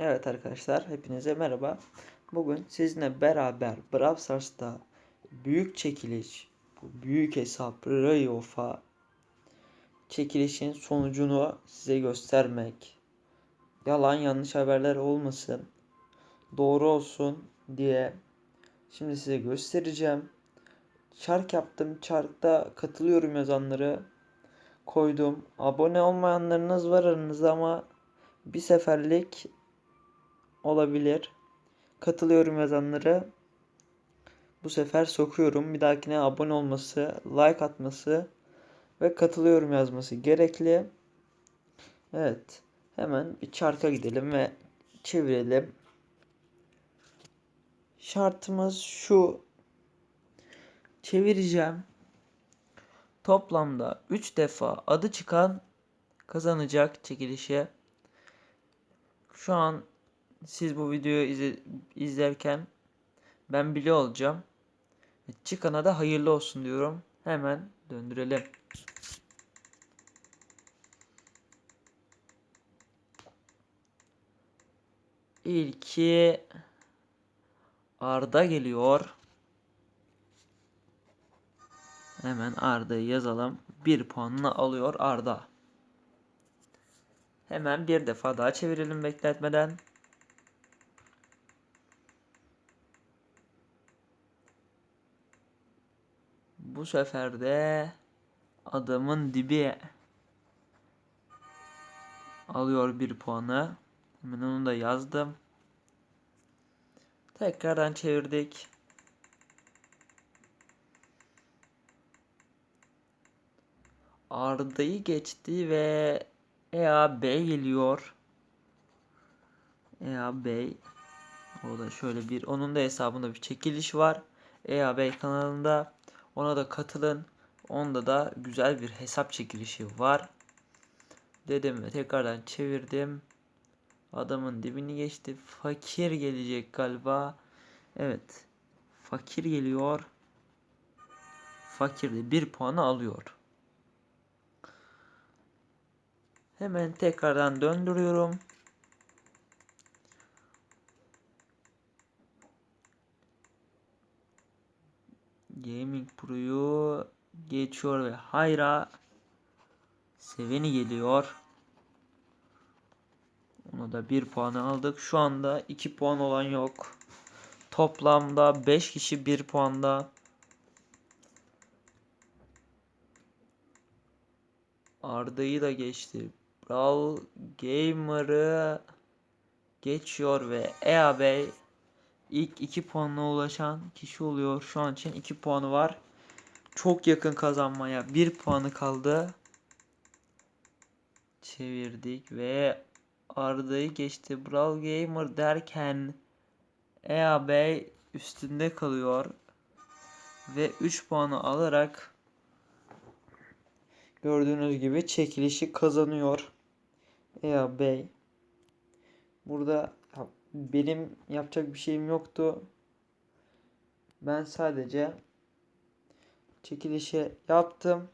Evet arkadaşlar hepinize merhaba. Bugün sizinle beraber Brawl Stars'ta büyük çekiliş, bu büyük hesap Rayof'a çekilişin sonucunu size göstermek. Yalan yanlış haberler olmasın. Doğru olsun diye şimdi size göstereceğim. Çark yaptım. Çarkta katılıyorum yazanları koydum. Abone olmayanlarınız var aranızda ama bir seferlik olabilir. Katılıyorum yazanları bu sefer sokuyorum. Bir dahakine abone olması, like atması ve katılıyorum yazması gerekli. Evet. Hemen bir çarka gidelim ve çevirelim. Şartımız şu. Çevireceğim. Toplamda 3 defa adı çıkan kazanacak çekilişe. Şu an siz bu videoyu izle, izlerken ben biliyor olacağım. Çıkana da hayırlı olsun diyorum. Hemen döndürelim. İlki Arda geliyor. Hemen Arda'yı yazalım. Bir puanını alıyor Arda. Hemen bir defa daha çevirelim bekletmeden. Bu sefer de adamın dibi alıyor bir puanı. Hemen onu da yazdım. Tekrardan çevirdik. Arda'yı geçti ve EA Bey geliyor. EA Bey. O da şöyle bir onun da hesabında bir çekiliş var. EA Bey kanalında. Ona da katılın. Onda da güzel bir hesap çekilişi var. Dedim ve tekrardan çevirdim. Adamın dibini geçti. Fakir gelecek galiba. Evet. Fakir geliyor. Fakir de bir puanı alıyor. Hemen tekrardan döndürüyorum. Gaming Pro'yu geçiyor ve Hayra Seveni geliyor. Ona da 1 puanı aldık. Şu anda 2 puan olan yok. Toplamda 5 kişi 1 puanda. Arda'yı da geçti. Brawl Gamer'ı geçiyor ve EA Bey ilk 2 puanına ulaşan kişi oluyor. Şu an için 2 puanı var. Çok yakın kazanmaya 1 puanı kaldı. Çevirdik ve Arda'yı geçti. Brawl Gamer derken EA Bey üstünde kalıyor. Ve 3 puanı alarak gördüğünüz gibi çekilişi kazanıyor. EA Bey. Burada benim yapacak bir şeyim yoktu. Ben sadece çekilişi yaptım.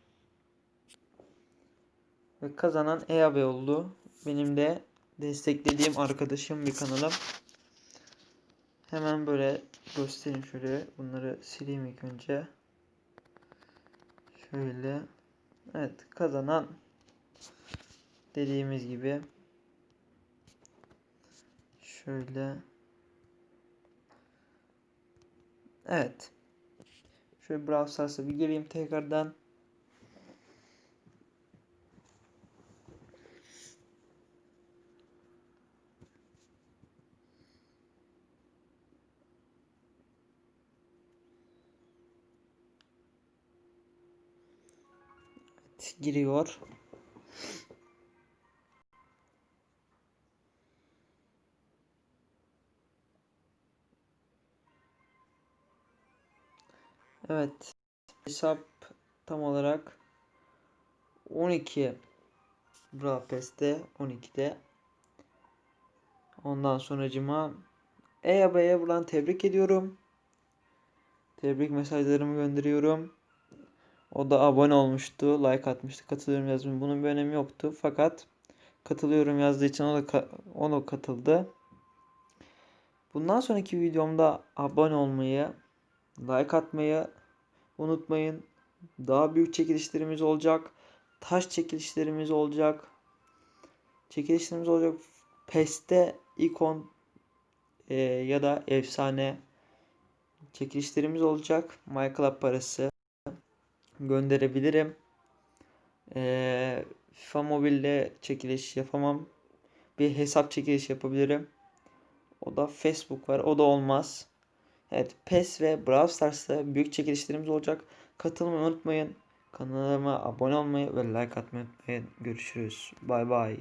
Ve kazanan EAB oldu. Benim de desteklediğim arkadaşım bir kanalım. Hemen böyle göstereyim şöyle. Bunları sileyim ilk önce. Şöyle. Evet kazanan dediğimiz gibi şöyle Evet. Şöyle Brawl Stars'a bir gireyim tekrardan. Evet, giriyor. Evet. Hesap tam olarak 12 Brawl Pass'te 12'de. Ondan sonracıma EYAB'ye buradan tebrik ediyorum. Tebrik mesajlarımı gönderiyorum. O da abone olmuştu, like atmıştı, katılıyorum yazmış. Bunun bir önemi yoktu. Fakat katılıyorum yazdığı için o da o da katıldı. Bundan sonraki videomda abone olmayı, like atmayı unutmayın. Daha büyük çekilişlerimiz olacak. Taş çekilişlerimiz olacak. Çekilişlerimiz olacak. PES'te ikon e, ya da efsane çekilişlerimiz olacak. MyClub parası gönderebilirim. E, FIFA Mobile'de çekiliş yapamam. Bir hesap çekiliş yapabilirim. O da Facebook var. O da olmaz. Evet PES ve Brawl Stars'ta büyük çekilişlerimiz olacak. Katılmayı unutmayın. Kanalıma abone olmayı ve like atmayı unutmayın. Görüşürüz. Bay bay.